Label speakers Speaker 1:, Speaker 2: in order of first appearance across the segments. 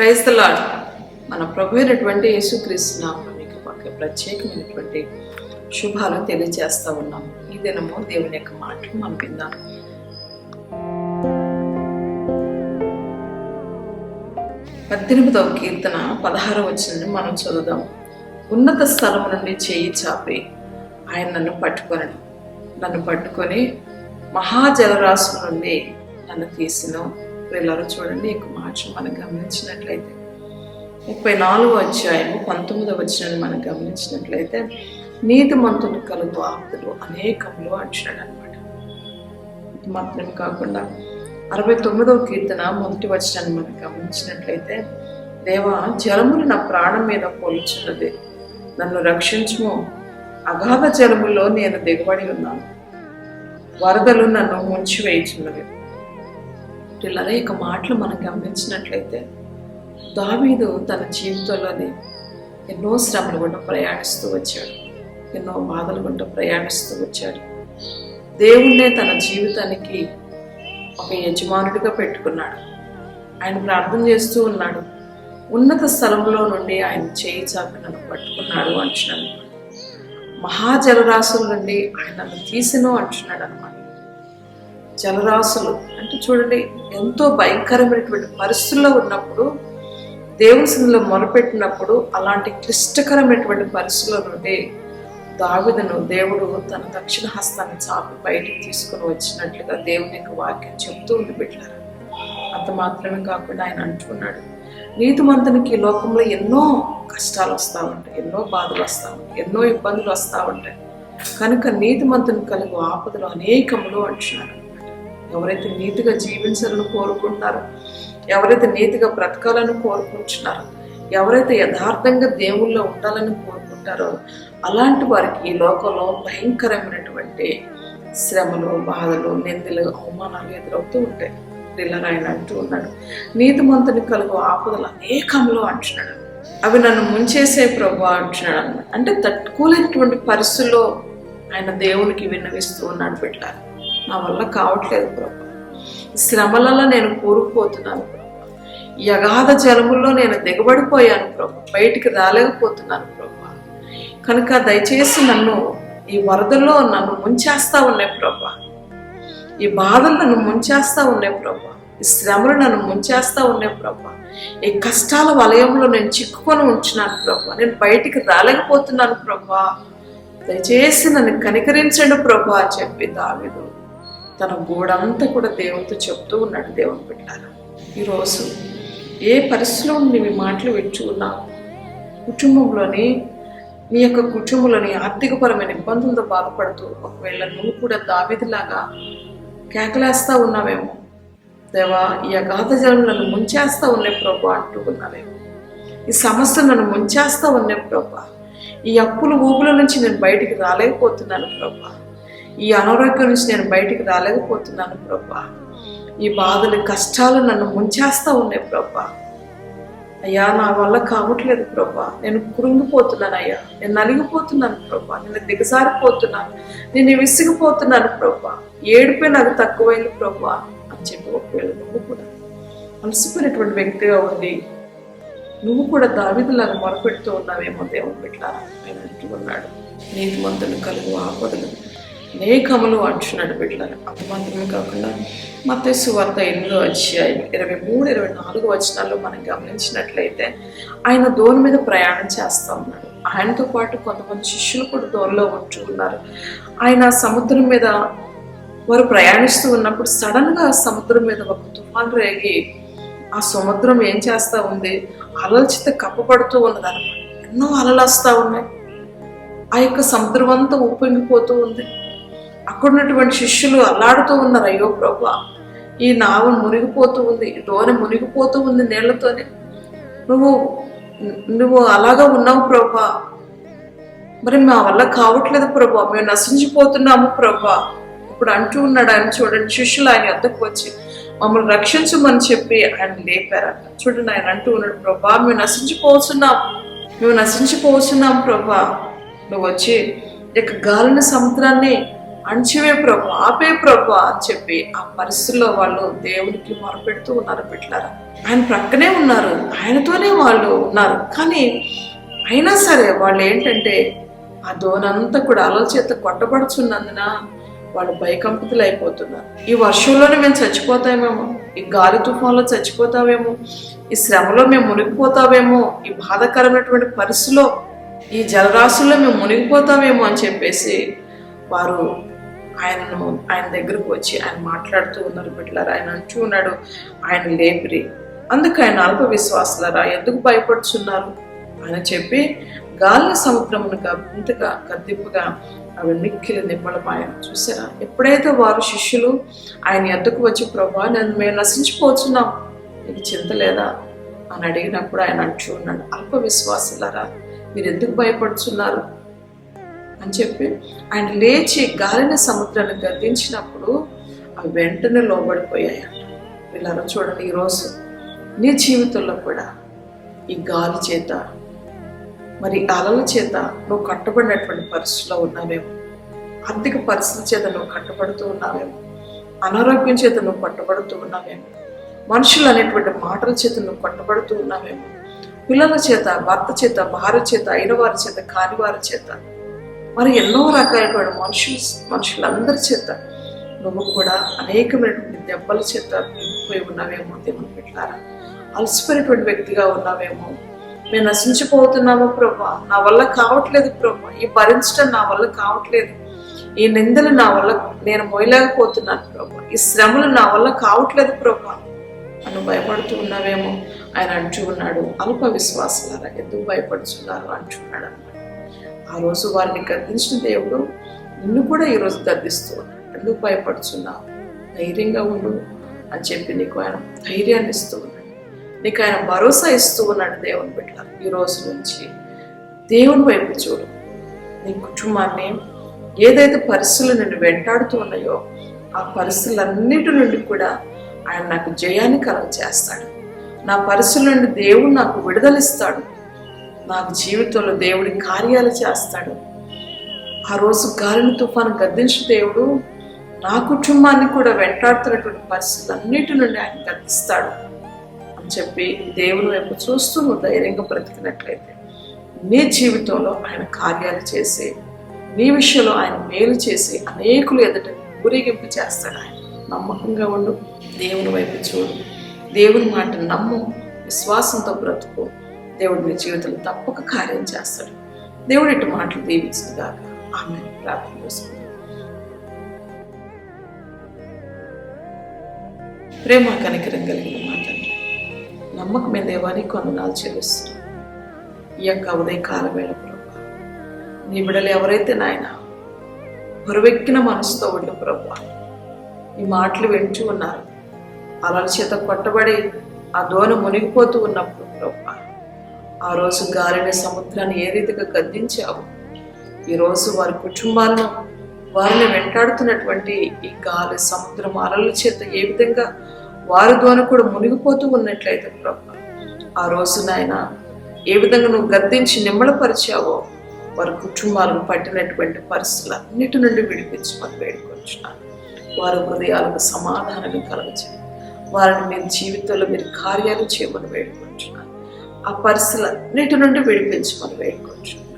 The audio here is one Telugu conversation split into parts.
Speaker 1: ప్రైజ్ ద లాడ్ మన ప్రభు అయినటువంటి యేసుక్రీస్తు మీకు ఒక ప్రత్యేకమైనటువంటి శుభాలు తెలియజేస్తా ఉన్నాం. ఈ దినము దేవుని యొక్క మాటలు మనం విందాం. పద్దెనిమిదవ కీర్తన పదహారవ వచ్చిన మనం చదువుదాం. ఉన్నత స్థలం నుండి చేయి చాపి ఆయన నన్ను పట్టుకొనను. నన్ను పట్టుకొని మహాజలరాశుల నుండి నన్ను తీసిన. వీళ్ళలో చూడండి ఈ మాట మనం గమనించినట్లయితే. ముప్పై నాలుగు అధ్యాయము పంతొమ్మిదవ వచ్చినాన్ని మనం గమనించినట్లయితే నీతిమంతుని కలుగు ఆప్తులు అనేకములు అంటున్నాడు అనమాట మాత్రమే కాకుండా అరవై తొమ్మిదవ కీర్తన మొదటి వచనాన్ని మనం గమనించినట్లయితే దేవా జలములు నా ప్రాణం మీద పోల్చున్నది. నన్ను రక్షించము. అగాధ జలములో నేను దిగబడి ఉన్నాను. వరదలు నన్ను ముంచి ముంచివేయుచున్నవి. పిల్లల యొక్క మాటలు మనం గమనించినట్లయితే దావీదు తన జీవితంలోని ఎన్నో శ్రమలు గుండా ప్రయాణిస్తూ వచ్చాడు. ఎన్నో బాధలు గుండా ప్రయాణిస్తూ వచ్చాడు. దేవుణ్ణే తన జీవితానికి ఒక యజమానుడిగా పెట్టుకున్నాడు. ఆయన ప్రార్థన చేస్తూ ఉన్నాడు. ఉన్నత స్థలంలో నుండి ఆయన చేయి చాపి నన్ను పట్టుకున్నాడు అంటున్నాడు. మహాజలరాశుల నుండి ఆయన నన్ను తీసినో అంటున్నాడు అనమాట జలరాశులు. అంటే చూడండి ఎంతో భయంకరమైనటువంటి పరిస్థితుల్లో ఉన్నప్పుడు దేవుని సన్నిధిలో మొరపెట్టినప్పుడు అలాంటి క్లిష్టకరమైనటువంటి పరిస్థితుల నుండి దావిదను దేవుడు తన దక్షిణ హస్తాన్ని చాపి బయటికి తీసుకుని వచ్చినట్లుగా దేవుని యొక్క వాక్యం చెప్తూ ఉండి పెట్టారు అంత మాత్రమే కాకుండా ఆయన అంటున్నాడు నీతిమంతునికి ఈ లోకంలో ఎన్నో కష్టాలు వస్తూ ఉంటాయి ఎన్నో బాధలు వస్తూ ఉంటాయి ఎన్నో ఇబ్బందులు వస్తూ ఉంటాయి. కనుక నీతిమంతుని కలిగి ఆపదలు అనేకములు అంటున్నారు. ఎవరైతే నీతిగా జీవించాలని కోరుకుంటున్నారో ఎవరైతే నీతిగా బ్రతకాలని కోరుకుంటున్నారో ఎవరైతే యథార్థంగా దేవుల్లో ఉండాలని కోరుకుంటారో అలాంటి వారికి ఈ లోకంలో భయంకరమైనటువంటి శ్రమలు బాధలు నిందలు అవమానాలు ఎదురవుతూ ఉంటాయి. పిల్లలు ఆయన అంటూ ఉన్నాడు. నీతిమంతుని కలుగు ఆపదలు అనేకంలో అంటున్నాడు. అవి నన్ను ముంచేసే ప్రభు అంటున్నాడు. అన్నమాట అంటే తట్టుకోలేనటువంటి పరిస్థితుల్లో ఆయన దేవునికి విన్నవిస్తూ ఉన్నాడు పెట్టాలి నా వల్ల కావట్లేదు ప్రభు. శ్రమలలో నేను కూరుకుపోతున్నాను ప్రభు. ఈ అగాధ జలముల్లో నేను దిగబడిపోయాను ప్రభు. బయటికి రాలేకపోతున్నాను ప్రభు. కనుక దయచేసి నన్ను ఈ వరదల్లో నన్ను ముంచేస్తా ఉన్నాయి ప్రభు. ఈ బాధలు నన్ను ముంచేస్తా ఉన్నాయి ప్రభు. ఈ శ్రమలు నన్ను ముంచేస్తా ఉన్నాయి ప్రభు. ఈ కష్టాల వలయంలో నేను చిక్కుకొని ఉంచున్నాను ప్రభు. నేను బయటికి రాలేకపోతున్నాను ప్రభు. దయచేసి నన్ను కనికరించండి ప్రభు అని చెప్పి దావిదు. తన గోడంతా కూడా దేవునితో చెప్తూ ఉన్నాడు దేవుని పెట్టారు ఈరోజు ఏ పరిస్థితిలో నీవి మాటలు వింటున్నావు కుటుంబంలోని నీ యొక్క కుటుంబంలోని ఆర్థికపరమైన ఇబ్బందులతో బాధపడుతూ ఒకవేళ నువ్వు కూడా దావిదిలాగా కేకలేస్తా ఉన్నావేమో దేవా ఈ అగాధ జలం నన్ను ముంచేస్తా ఉన్నాయి ప్రభు అంటూ ఉన్నావేమో ఈ సమస్య నన్ను ముంచేస్తా ఉన్నాయి ప్రభా ఈ అప్పుల ఊపుల నుంచి నేను బయటికి రాలేకపోతున్నాను ప్రభా. ఈ అనారోగ్యం నుంచి నేను బయటికి రాలేకపోతున్నాను ప్రభా. ఈ బాధలు కష్టాలు నన్ను ముంచేస్తూ ఉన్నాయి ప్రభా. అయ్యా నా వల్ల కావట్లేదు ప్రభా. నేను కురుంగిపోతున్నాను అయ్యా. నేను నలిగిపోతున్నాను ప్రభా. నేను దిగజారిపోతున్నాను. నేను విసిగిపోతున్నాను ప్రభా. ఏడిపోయి నాకు తక్కువైంది ప్రభా అని చెప్పి ఒకవేళ నువ్వు కూడా అలసిపోయినటువంటి వ్యక్తిగా ఉండి నువ్వు కూడా దావిదులను మొరపెడుతూ ఉన్నావేమో దేవుడు పెట్టారా ఆయన అంటూ ఉన్నాడు. నీతి మంతులు కలుగు ఆపదలు అనేకములు అంటున్నాడు బిడ్డలను అది మాత్రమే కాకుండా మతేసు వార్త ఎనిమిదో అధ్యాయం ఇరవై మూడు ఇరవై నాలుగు వచనాల్లో మనం గమనించినట్లయితే ఆయన దోని మీద ప్రయాణం చేస్తూ ఉన్నాడు. ఆయనతో పాటు కొంతమంది శిష్యులు కూడా దూరంలో ఉంటున్నారు. ఆయన సముద్రం మీద వారు ప్రయాణిస్తూ ఉన్నప్పుడు సడన్గా సముద్రం మీద ఒక తుఫాన్ రేగి ఆ సముద్రం ఏం చేస్తూ ఉంది? అలల కప్పబడుతూ ఉన్నదనమాట ఎన్నో అలలు వస్తూ ఉన్నాయి. ఆ యొక్క సముద్రం అంతా ఉప్పొంగిపోతూ ఉంది. అక్కడ ఉన్నటువంటి శిష్యులు అల్లాడుతూ ఉన్నారు అయ్యో ప్రభు ఈ నావ మునిగిపోతూ ఉంది ఈ దోణి మునిగిపోతూ ఉంది నీళ్ళతోనే. నువ్వు నువ్వు అలాగా ఉన్నావు ప్రభా. మరి మా వల్ల కావట్లేదు ప్రభా మేము నశించిపోతున్నాము ప్రభా. ఇప్పుడు అంటూ ఉన్నాడు ఆయన చూడండి శిష్యులు ఆయన వద్దకు వచ్చి మమ్మల్ని రక్షించమని చెప్పి ఆయన లేపారట. చూడండి ఆయన అంటూ ఉన్నాడు ప్రభా మేము నశించిపోతున్నాం మేము నశించిపోతున్నాం ప్రభా. నువ్వు వచ్చి ఇక గాలిన సముద్రాన్ని అణచివే ప్రభు ఆపే ప్రభు అని చెప్పి ఆ పరిస్థితుల్లో వాళ్ళు దేవునికి మొరపెడుతూ ఉన్నారు పెట్టారా ఆయన ప్రక్కనే ఉన్నారు ఆయనతోనే వాళ్ళు ఉన్నారు. కానీ అయినా సరే వాళ్ళు ఏంటంటే ఆ దోనంతా కూడా అలల చేత కొట్టబడుచున్నందున వాళ్ళు భయకంపితులు అయిపోతున్నారు. ఈ వర్షంలోనే మేము చచ్చిపోతామేమో ఈ గాలి తుఫాన్లో చచ్చిపోతామేమో ఈ శ్రమలో మేము మునిగిపోతామేమో ఈ బాధాకరమైనటువంటి పరిస్థితిలో ఈ జలరాశుల్లో మేము మునిగిపోతామేమో అని చెప్పేసి వారు ఆయనను ఆయన దగ్గరకు వచ్చి ఆయన మాట్లాడుతూ ఉన్నారు బిడ్డలారా. ఆయన అంటూ ఉన్నాడు ఆయన లేపిరి. అందుకు ఆయన అల్ప విశ్వాసులరా. ఎందుకు భయపడుచున్నారు అని చెప్పి గాలి సముద్రమును ఇంతగా కద్దింపుగా అవి మిక్కిలి నిమ్మలమాయను. చూసారా? ఎప్పుడైతే వారు శిష్యులు ఆయన ఎద్దకు వచ్చి ప్రభా నేను మేము నశించిపోతున్నాం. నీకు చింత లేదా? అని అడిగినప్పుడు ఆయన అంటూ ఉన్నాడు అల్ప విశ్వాసులరా మీరు ఎందుకు భయపడుతున్నారు? అని చెప్పి ఆయన లేచి గాలిని సముద్రాన్ని గద్దించినప్పుడు అవి వెంటనే లోబడిపోయాయి వీళ్ళారా చూడండి ఈరోజు నీ జీవితంలో కూడా ఈ గాలి చేత మరి అలల చేత నువ్వు కట్టబడినటువంటి పరిస్థితిలో ఉన్నావేమో. ఆర్థిక పరిస్థితి చేత నువ్వు కట్టబడుతూ ఉన్నావేమో. అనారోగ్యం చేత నువ్వు కట్టబడుతూ ఉన్నావేమో. మనుషులు అనేటువంటి మాటల చేత నువ్వు కట్టబడుతూ ఉన్నావేమో. పిల్లల చేత భర్త చేత భార్య చేత అయిన వారి చేత కాని వారి చేత మరి ఎన్నో రకాలైన మనుషులు మనుషులందరి చేత నువ్వు కూడా అనేకమైనటువంటి దెబ్బల చేత పోయి ఉన్నావేమో దేవుని పెట్టారా అలసిపోయినటువంటి వ్యక్తిగా ఉన్నావేమో? మేము నశించిపోతున్నాము ప్రభా? నా వల్ల కావట్లేదు ప్రభా. ఈ భరించడం నా వల్ల కావట్లేదు. ఈ నిందలు నా వల్ల నేను మోయలేకపోతున్నాను ప్రభా. ఈ శ్రమలు నా వల్ల కావట్లేదు ప్రభా. అని భయపడుతూ ఉన్నావేమో? ఆయన అంటూ ఉన్నాడు అల్ప విశ్వాసాల ఎందుకు భయపడుతున్నారు అంటున్నాడు అన్నమాట. ఆ రోజు వారిని గద్దించిన దేవుడు నిన్ను కూడా ఈరోజు గద్దిస్తూ ఉన్నాడు ఎందుకు భయపడుతున్నావు? ధైర్యంగా ఉండు అని చెప్పి నీకు ఆయన ధైర్యాన్ని ఇస్తూ ఉన్నాడు. నీకు ఆయన భరోసా ఇస్తూ ఉన్నాడు దేవుని బిడ్డ ఈ రోజు నుంచి దేవుని వైపు చూడు. నీ కుటుంబాన్ని ఏదైతే పరిస్థితులు నిన్ను వెంటాడుతూ ఉన్నాయో ఆ పరిస్థితులన్నిటి నుండి కూడా ఆయన నాకు జయాన్ని కలుగ చేస్తాడు నా పరిస్థితుల నుండి దేవుడు నాకు విడుదలిస్తాడు నాకు జీవితంలో దేవుడి కార్యాలు చేస్తాడు. ఆ రోజు గాలిని తుఫాను గద్దించిన దేవుడు నా కుటుంబాన్ని కూడా వెంటాడుతున్నటువంటి పరిస్థితులన్నిటి నుండి ఆయన గద్దిస్తాడు అని చెప్పి దేవుని వైపు చూస్తూ నువ్వు ధైర్యంగా బ్రతికినట్లయితే నీ జీవితంలో ఆయన కార్యాలు చేసి నీ విషయంలో ఆయన మేలు చేసి అనేకులు ఎదుట ఊరేగింపు చేస్తాడు ఆయన. నమ్మకంగా ఉండు. దేవుని వైపు చూడు. దేవుని మాట నమ్ము. విశ్వాసంతో బ్రతుకు. దేవుడు మీ జీవితంలో తప్పక కార్యం చేస్తాడు. దేవుడు ఇటు మాటలు దీవించుగా ఆమె ప్రార్థన చేసుకుందాం. ప్రేమ కనికరం కలిగిన మాటలు నమ్మకమైన దేవానికి కొందనాలు చెల్లిస్తున్నాం. ఈ యొక్క ఉదయకాల వేళ ప్రభు నీ బిడలు ఎవరైతే నాయన బరువెక్కిన మనసుతో ఉండి ప్రభు ఈ మాటలు వింటూ ఉన్నారు. అలల చేత కొట్టబడి ఆ దోణ మునిగిపోతూ ఉన్నప్పుడు ప్రభా ఆ రోజు గాలిని సముద్రాన్ని ఏ రీతిగా గద్దించావు? ఈరోజు వారి కుటుంబాలను వారిని వెంటాడుతున్నటువంటి ఈ గాలి సముద్రం అలల చేత ఏ విధంగా వారి ద్వారా కూడా మునిగిపోతూ ఉన్నట్లయితే ప్రభు. ఆ రోజు నాయన ఏ విధంగా నువ్వు గద్దించి నిమ్మలపరిచావో వారి కుటుంబాలను పట్టినటువంటి పరిస్థితులు అన్నిటి నుండి విడిపించమని వేడుకొచ్చున్నాను వారి హృదయాలకు సమాధానాన్ని కలగచ్చు వారిని మీరు జీవితంలో మీరు కార్యాలు చేయమని వేడుకొచ్చున్నాను ఆ పరిస్థితులన్నిటి నుండి విడిపించమని వేడుకుంటున్నాను.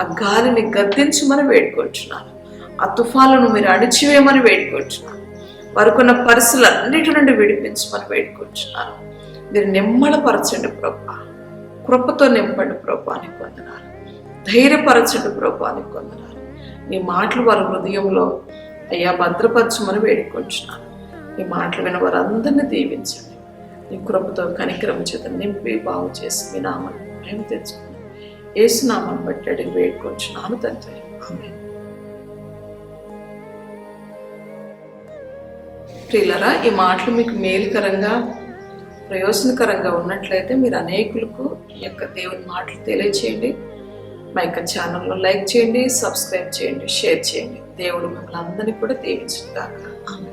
Speaker 1: ఆ గాలిని గద్దించమని వేడుకుంటున్నాను. ఆ తుఫాలను మీరు అణిచివేయమని వేడుకుంటున్నాను. వరకున్న పరిస్థితులన్నిటి నుండి విడిపించమని వేడుకుంటున్నాను. మీరు నిమ్మలపరచండి ప్రభా. కృపతో నింపండి ప్రభాని పొందినారు ధైర్యపరచండి ప్రభాని పొందినారు నీ మాటలు వారి హృదయంలో అయ్యా భద్రపరచమని వేడుకుంటున్నాను. నీ మాటలు విన వారందరినీ దీవించండి. నీ కృపతో కనికరం చేత నింపి బాగు చేసి మీ నామాన్ని మేము తెచ్చుకున్నాం. ఏసునామాన్ని బట్టి అడిగి వేడుకుంటున్నాను తండ్రి. ఆమె ప్రియులరా ఈ మాటలు మీకు మేలుకరంగా ప్రయోజనకరంగా ఉన్నట్లయితే మీరు అనేకులకు ఈ యొక్క దేవుని మాటలు తెలియచేయండి. మా యొక్క ఛానల్లో లైక్ చేయండి సబ్స్క్రైబ్ చేయండి షేర్ చేయండి. దేవుడు మిమ్మల్ని అందరినీ కూడా దీవించుగాక ఆమె